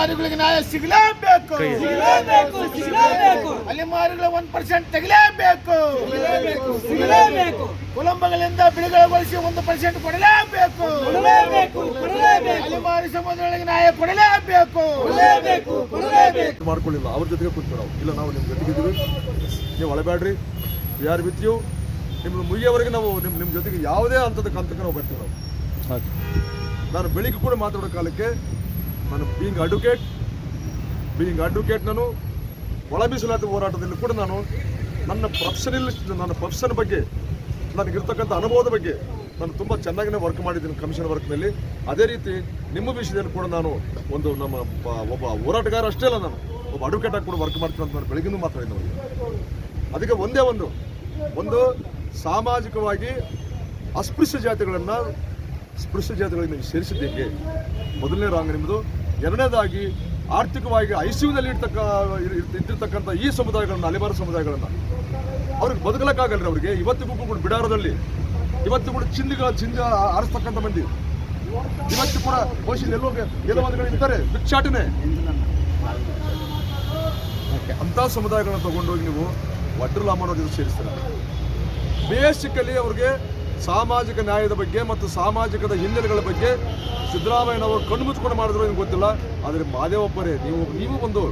ಅಲೆಮಾರಿಗಳಿಗೆ ನ್ಯಾಯ ಸಿಗಲೇಬೇಕು. ಸಿಗಲೇಬೇಕು ಸಿಗಲೇಬೇಕು. ಅಲೆಮಾರಿಗಳ ಒಂದ್ ಪರ್ಸೆಂಟ್ ತೆಗಲೇಬೇಕು. ಸಿಗಲೇಬೇಕು ಕುಲಂಬಗಳಿಂದ ಬಿಡುಗಡೆಗೊಳಿಸಿ ಒಂದು ಪರ್ಸೆಂಟ್ ಕೊಡಲೇಬೇಕು. ಕೊಡಲೇಬೇಕು ಕೊಡಲೇಬೇಕು. ಅಲೆಮಾರಿ ಸಮುದಾಯಗಳಿಗೆ ನ್ಯಾಯ ಕೊಡಲೇಬೇಕು. ಕೊಡಲೇಬೇಕು ಕೊಡಲೇಬೇಕು. ಮಾಡ್ಕೊಳ್ಳಿಲ್ಲ. ಅವ್ರ ಜೊತೆಗೆ ಕೂತ್ಕೊಳ್ಳೋ ಇಲ್ಲ ನಾವು ನಿಮ್ಮ ಜೊತೆಗಿದ್ದೀವಿ ನೀವು ಒಳಬೇಡ್ರಿ ಯಾರು ಆರ್ ವಿತ್ ಯು. ನಿಮ್ಮನ್ನು ಮುಗಿಯೋವರೆಗೆ ನಾವು ನಿಮ್ಮ ನಿಮ್ಮ ಜೊತೆಗೆ ಯಾವುದೇ ಹಂತದ ಕಂತಕ್ಕೆ ನಾವು ಬರ್ತೀವಿ ನಾವು. ನಾನು ಬೆಳಿಗ್ಗೆ ಕೂಡ ಮಾತಾಡೋ ಕಾಲಕ್ಕೆ ನಾನು ಬೀಯಿಂಗ್ ಅಡ್ವೊಕೇಟ್ ಬೀಯಿಂಗ್ ಅಡ್ವೊಕೇಟ್ ನಾನು ಒಳ ಮೀಸಲಾತಿ ಹೋರಾಟದಲ್ಲಿ ಕೂಡ ನಾನು ನನ್ನ ಪ್ರೊಫೆಷನಲ್ ನನ್ನ ಪ್ರೊಫೆಷನ್ ಬಗ್ಗೆ, ನನಗಿರ್ತಕ್ಕಂಥ ಅನುಭವದ ಬಗ್ಗೆ ನಾನು ತುಂಬ ಚೆನ್ನಾಗಿನೇ ವರ್ಕ್ ಮಾಡಿದ್ದೀನಿ ಕಮಿಷನ್ ವರ್ಕ್ನಲ್ಲಿ ಅದೇ ರೀತಿ ನಿಮ್ಮ ವಿಷಯದಲ್ಲಿ ಕೂಡ ನಾನು ಒಂದು ನಮ್ಮ ಒಬ್ಬ- ಹೋರಾಟಗಾರ ಅಷ್ಟೇ ಅಲ್ಲ ನಾನು. ಒಬ್ಬ ಅಡ್ವೊಕೇಟ್ ಆಗಿ ಕೂಡ ವರ್ಕ್ ಮಾಡ್ತೀನಿ ಅಂತ ನಾನು ಬೆಳಗ್ಗೆ ಮಾತಾಡಿದ್ದೆ ಅದಕ್ಕೆ ಒಂದೇ ಒಂದು ಒಂದು ಸಾಮಾಜಿಕವಾಗಿ ಅಸ್ಪೃಶ್ಯ ಜಾತಿಗಳನ್ನು ಸ್ಪೃಶ್ಯ ಜಾತಿಗಳಿಗೆ ನೀವು ಸೇರಿಸಿದ್ದೇಕೆ ಮೊದಲನೇ ರಾಂಗ್ ನಿಮ್ಮದು ಎರಡನೇದಾಗಿ ಆರ್ಥಿಕವಾಗಿ ಐ ಸಿ ಯುನಲ್ಲಿ ಇರ್ತಕ್ಕ ಇದ್ದಿರ್ತಕ್ಕಂಥ ಈ ಸಮುದಾಯಗಳನ್ನು ಅಲೆಮಾರು ಸಮುದಾಯಗಳನ್ನು, ಅವ್ರಿಗೆ ಬದುಕಲಕ್ಕಾಗಲ್ಲ ಅವರಿಗೆ. ಇವತ್ತಿಗೂ ಕೂಡ ಬಿಡಾರದಲ್ಲಿ, ಇವತ್ತು ಕೂಡ ಚಿಂದಿಗಳ ಚಿಂದ ಆರಿಸ್ತಕ್ಕಂಥ ಮಂದಿ. ಇವತ್ತು ಕೂಡ ಬಹುಶಃ ಎಲ್ಲೋ ಕಡೆ ಇರ್ತಾರೆ ಬಿಚ್ಚಾಟನೆ ಅಂತ ಸಮುದಾಯಗಳನ್ನ ತಗೊಂಡೋಗಿ ನೀವು ವಡ್ರಲ್ ಜೊತೆ ಸೇರಿಸ್ತೀರ. ಬೇಸಿಕಲಿ ಅವ್ರಿಗೆ ಸಾಮಾಜಿಕ ನ್ಯಾಯದ ಬಗ್ಗೆ ಮತ್ತು ಸಾಮಾಜಿಕದ ಹಿನ್ನೆಲೆಗಳ ಬಗ್ಗೆ ಸಿದ್ದರಾಮಯ್ಯನವರು ಕಣ್ಣು ಮುಚ್ಚಿಕೊಂಡು ಮಾಡಿದ್ರು ನಿಮ್ಗೆ ಗೊತ್ತಿಲ್ಲ. ಆದರೆ ಮಾದೇವಪ್ಪರೇ ನೀವು ನೀವು ಒಂದು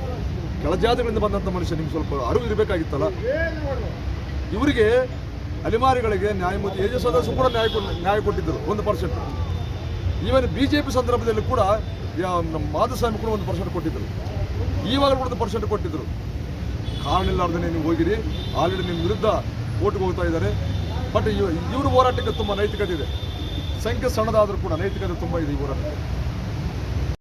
ಕೆಳಜಾತಿಗಳಿಂದ ಬಂದಂಥ ಮನುಷ್ಯ, ನಿಮ್ಗೆ ಸ್ವಲ್ಪ ಅರಿವು ಇರಬೇಕಾಗಿತ್ತಲ್ಲ? ಇವರಿಗೆ ಅಲಿಮಾರಿಗಳಿಗೆ ನ್ಯಾಯಮೂರ್ತಿ ಸದಸ್ಯರು ಕೂಡ ನ್ಯಾಯ ನ್ಯಾಯ ಕೊಟ್ಟಿದ್ದರು, ಒಂದು percent even B J P ಸಂದರ್ಭದಲ್ಲಿ ಕೂಡ ನಮ್ಮ ಮಾಧುಸ್ವಾಮಿ ಕೂಡ ಒಂದು ಪರ್ಸೆಂಟ್ ಕೊಟ್ಟಿದ್ದರು. ಈವಾಗ ಕೂಡ ಒಂದು ಪರ್ಸೆಂಟ್ ಕೊಟ್ಟಿದ್ದರು. ಕಾರಣ ಇಲ್ಲಾರ್ದೇ ನೀವು ಹೋಗಿರಿ, ಆಲ್ರೆಡಿ ನಿಮ್ಮ ವಿರುದ್ಧ ಕೋರ್ಟ್ಗೆ ಹೋಗ್ತಾ ಇದ್ದಾರೆ. ಬಟ್ ಇವ್ರ ಹೋರಾಟಕ್ಕೆ ತುಂಬ ನೈತಿಕತೆ ಇದೆ. ಸಂಖ್ಯೆ ಸಣ್ಣದಾದರೂ ಕೂಡ ನೈತಿಕತೆ ತುಂಬ ಇದೆ ಈ ಹೋರಾಟಕ್ಕೆ.